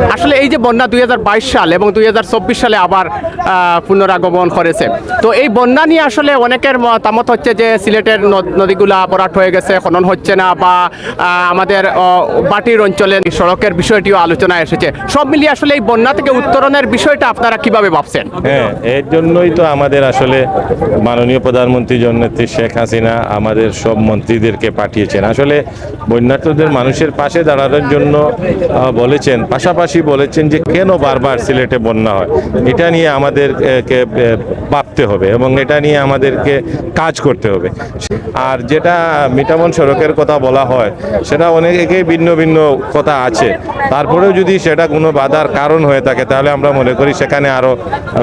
আসলে এই যে বন্যা দুই হাজার বাইশ সাল এবং দুই হাজার চব্বিশ সালে আবার পুনরাগমন করেছে। তো এই বন্যা নিয়ে আসলে অনেকের মতামত হচ্ছে যে সিলেটের নদ- নদীগুলা ভরাট হয়ে গেছে, খনন হচ্ছে না বা আমাদের বাটির অঞ্চলে সড়কের বিষয়টিও আলোচনায় এসেছে। সব মিলিয়ে আসলে এই বন্যা থেকে উত্তরণের বিষয়টা আপনারা কীভাবে ভাবছেন? হ্যাঁ এর জন্যই তো আমাদের আসলে মাননীয় প্রধানমন্ত্রী জননেত্রী শেখ হাসিনা আমাদের সব মন্ত্রীদেরকে পাঠিয়েছেন। আসলে বন্যার্থদের মানুষের পাশে দাঁড়ানোর জন্য বলেছেন। পাশাপাশি বলেছেন যে কেন বারবার সিলেটে বন্যা হয়? এটা নিয়ে আমাদেরকে ভাবতে হবে এবং এটা নিয়ে আমাদেরকে কাজ করতে হবে। আর যেটা মিটামন সড়কের কথা বলা হয়, সেটা অনেকেই ভিন্ন ভিন্ন কথা আছে। তারপরেও যদি সেটা কোনো বাধার কারণ হয়ে থাকে, তাহলে আমরা মনে করি সেখানে আরও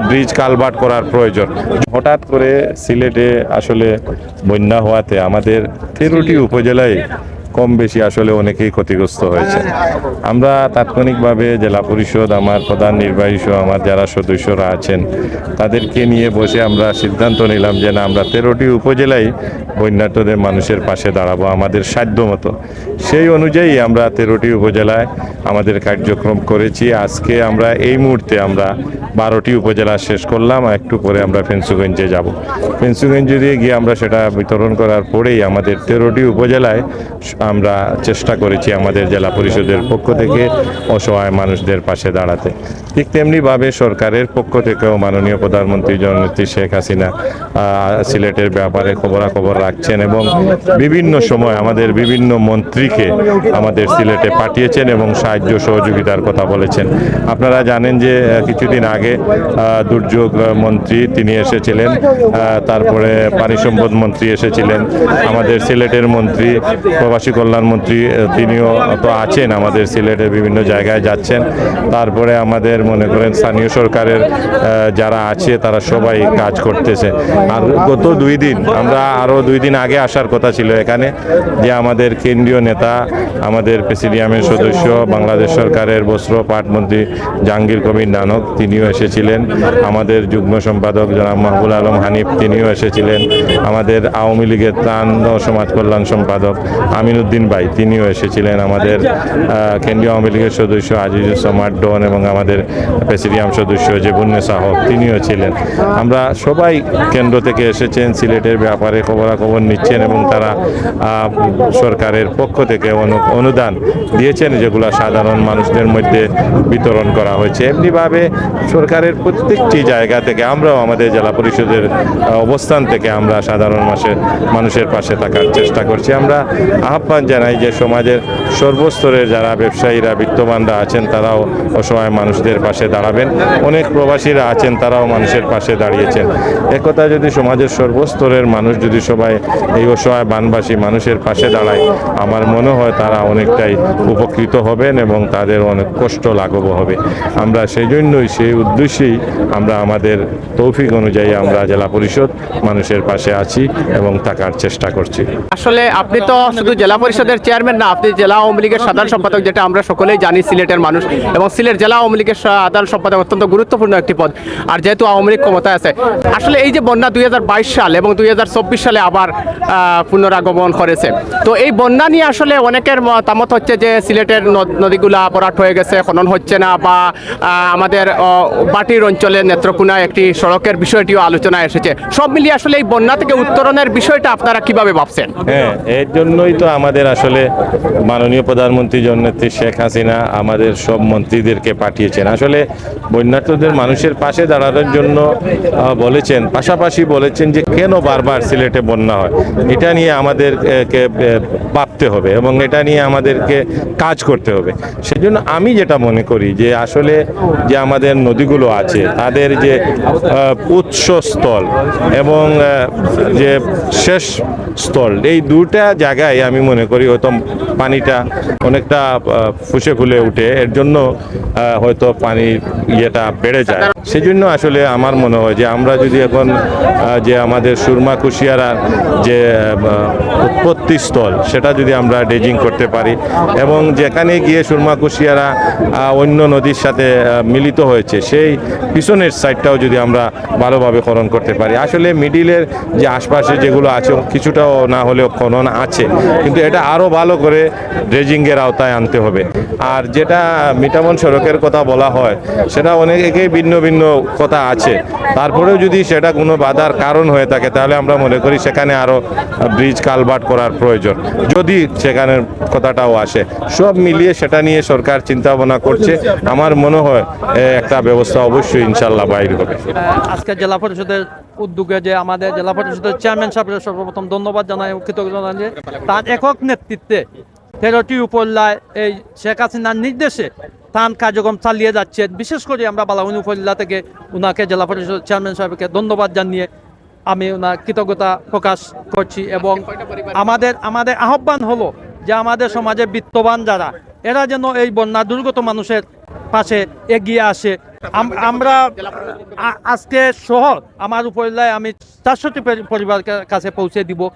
ব্রিজ কালভার্ট করার প্রয়োজন। হঠাৎ করে সিলেটে আসলে বন্যা হওয়াতে আমাদের তেরোটি উপজেলায় কম বেশি আসলে অনেকেই ক্ষতিগ্রস্ত হয়েছে। আমরা তাৎক্ষণিকভাবে জেলা পরিষদ, আমার প্রধান নির্বাহী সহ আমার যারা সদস্যরা আছেন, তাদেরকে নিয়ে বসে আমরা সিদ্ধান্ত নিলাম যে না, আমরা তেরোটি উপজেলায় বন্যার্থদের মানুষের পাশে দাঁড়াবো আমাদের সাধ্য মতো। সেই অনুযায়ী আমরা তেরোটি উপজেলায় আমাদের কার্যক্রম করেছি। আজকে আমরা এই মুহূর্তে আমরা বারোটি উপজেলা শেষ করলাম, একটু পরে আমরা ফেন্সুগঞ্জে যাব। ফেন্সুগঞ্জে দিয়ে গিয়ে আমরা সেটা বিতরণ করার পরেই আমাদের তেরোটি উপজেলায় আমরা চেষ্টা করেছি আমাদের জেলা পরিষদের পক্ষ থেকে অসহায় মানুষদের পাশে দাঁড়াতে। ঠিক তেমনিভাবে সরকারের পক্ষ থেকেও মাননীয় প্রধানমন্ত্রী জননেত্রী শেখ হাসিনা সিলেটের ব্যাপারে খবরাখবর রাখছেন এবং বিভিন্ন সময় আমাদের বিভিন্ন মন্ত্রীকে আমাদের সিলেটে পাঠিয়েছেন এবং সাহায্য সহযোগিতার কথা বলেছেন। আপনারা জানেন যে কিছুদিন আগে দুর্যোগ মন্ত্রী তিনি এসেছিলেন তারপরে পানি সম্পদ মন্ত্রী এসেছিলেন, আমাদের সিলেটের মন্ত্রী, প্রবাসী কল্যাণ মন্ত্রী তিনিও তো আছেন, আমাদের সিলেটের বিভিন্ন জায়গায় যাচ্ছেন। তারপরে আমাদের মনে করেন স্থানীয় সরকারের যারা আছে তারা সবাই কাজ করতেছে। আর গত দুই দিন, আমরা আরও দুই দিন আগে আসার কথা ছিল এখানে যে আমাদের কেন্দ্রীয় নেতা, আমাদের প্রেসিডিয়ামের সদস্য, বাংলাদেশ সরকারের বস্ত্র পাট মন্ত্রী জাহাঙ্গীর কবির নানক, তিনিও এসেছিলেন। আমাদের যুগ্ম সম্পাদক জনাব মাহবুল আলম হানিফ, তিনিও এসেছিলেন। আমাদের আওয়ামী লীগের ত্রাণ সমাজ কল্যাণ সম্পাদক আমিনুদ্দিন ভাই, তিনিও এসেছিলেন। আমাদের কেন্দ্রীয় আওয়ামী লীগের সদস্য আজিজুজ্জামান ডন এবং আমাদের প্রেসিডিয়াম সদস্য জেবুন্নেসা হক তিনিও ছিলেন। আমরা সবাই কেন্দ্র থেকে এসেছেন, সিলেটের ব্যাপারে খবরাখবর নিচ্ছেন এবং তারা সরকারের পক্ষ থেকে অনু- অনুদান দিয়েছেন যেগুলো সাধারণ মানুষদের মধ্যে বিতরণ করা হয়েছে। এমনিভাবে সরকারের প্রত্যেকটি জায়গা থেকে আমরাও আমাদের জেলা পরিষদের অবস্থান থেকে আমরা সাধারণ মাসের মানুষের পাশে থাকার চেষ্টা করছি। আমরা আহ্বান জানাই যে সমাজের সর্বস্তরের যারা ব্যবসায়ীরা, বিত্তবানরা আছেন, তারাও অসহায় মানুষদের পাশে দাঁড়াবেন। অনেক প্রবাসীরা আছেন, তারাও মানুষের পাশে দাঁড়িয়েছেন। একথা যদি সমাজের সর্বস্তরের মানুষ যদি সবাই এই অসহায় বানবাসী মানুষের পাশে দাঁড়ায়, আমার মনে হয় তারা অনেকটাই উপকৃত হবেন এবং তাদের অনেক কষ্ট লাঘব হবে। আমরা সেই জন্যই সেই উদ্দেশ্যেই আমরা আমাদের তৌফিক অনুযায়ী আমরা জেলা পরিষদ মানুষের পাশে আছি এবং থাকার চেষ্টা করছি। আসলে আপনি তো শুধু জেলা পরিষদের চেয়ারম্যান না, আপনি জেলা আওয়ামী লীগের সাধারণ সম্পাদক, যেটা আমরা সকলেই জানি, সিলেটের মানুষ এবং সিলেট জেলা আওয়ামী লীগের সাধারণ সম্পাদক অত্যন্ত গুরুত্বপূর্ণ একটি পদ। আর যেহেতু আওয়ামী লীগ ক্ষমতায় আছে, আসলে এই যে বন্যা দুই হাজার বাইশ সাল এবং দুই সালে আবার পুনরাগমন করেছে। তো এই বন্যা নিয়ে আসলে অনেকের মতামত হচ্ছে যে সিলেটের নদ- নদীগুলা ভরাট হয়ে গেছে, খনন হচ্ছে না বা আমাদের বাটির অঞ্চলে নেত্রকোনায় একটি সড়কের বিষয়টিও আলোচনায় এসেছে। সব মিলিয়ে আসলে এই বন্যা থেকে উত্তরণের বিষয়টা আপনারা কীভাবে ভাবছেন? হ্যাঁ এর জন্যই তো আমাদের আসলে মাননীয় প্রধানমন্ত্রী জননেত্রী শেখ হাসিনা আমাদের সব মন্ত্রীদেরকে পাঠিয়েছেন। আসলে বন্যার্থদের মানুষের পাশে দাঁড়ানোর জন্য বলেছেন। পাশাপাশি বলেছেন যে কেন বারবার সিলেটে বন্যা হয়? এটা নিয়ে আমাদেরকে ভাবতে হবে এবং এটা নিয়ে আমাদেরকে কাজ করতে হবে। সেজন্য আমি যেটা মনে করি যে আসলে যে আমাদের নদীগুলো আছে, তাদের যে উৎসস্থল এবং যে শেষ স্থল, এই দুটা জায়গায় আমি মনে করি হয়তো পানিটা অনেকটা ফুসে ফুলে উঠে। এর জন্য হয়তো পানির ইয়েটা বেড়ে যায়। সেই জন্য আসলে আমার মনে হয় যে আমরা যদি এখন যে আমাদের সুরমা কুশিয়ারার যে উৎপত্তি স্থল, সেটা যদি আমরা ড্রেজিং করতে পারি এবং যেখানে গিয়ে সুরমা কুশিয়ারা অন্য নদীর সাথে মিলিত হয়েছে, সেই পিছনের সাইডটাও যদি আমরা ভালোভাবে খনন করতে পারি। আসলে মিডিলের যে আশপাশে যেগুলো আছে, কিছুটাও না হলেও খনন আছে, কিন্তু এটা আরও ভালো করে ড্রেজিংয়ের আওতায় আনতে হবে। আর যেটা মিটামন সড়কের কথা বলা হয়, সেটা অনেকেই ভিন্ন ভিন্ন কথা আছে। তারপরেও যদি সেটা কোনো বাধার কারণ হয়ে থাকে, তাহলে আমরা মনে করি সেখানে আরও ব্রিজ কালভার্ট করার প্রয়োজন। যদি সেখানের কথাটাও আসে, সব মিলিয়ে সেটা নিয়ে সরকার চিন্তা ভাবনা করছে। আমার মনে হয় একটা ব্যবস্থা অবশ্যই ইনশাল্লাহ বাইর হবে। আজকে জেলা পরিষদের উদ্যোগে যে আমাদের জেলা পরিষদের চেয়ারম্যান সাহেবের সর্বপ্রথম ধন্যবাদ জানাই, কৃতজ্ঞতা জানাই তার একক নেতৃত্বে তেরোটি উপজেলায় এই শেখ হাসিনার নির্দেশে তান কার্যক্রম চালিয়ে যাচ্ছে। বিশেষ করে আমরা বালাউনি উপজেলা থেকে ওনাকে জেলা পরিষদ চেয়ারম্যান সাহেবকে ধন্যবাদ জানিয়ে আমি ওনার কৃতজ্ঞতা প্রকাশ করছি এবং আমাদের আমাদের আহ্বান হলো যে আমাদের সমাজে বিত্তবান যারা, এরা যেন এই বন্যা দুর্গত মানুষের পাশে এগিয়ে আসে। আম- আমরা আজকে শহর আমার উপজেলায় আমি চারশোটি পরিবার কাছে পৌঁছে দিব।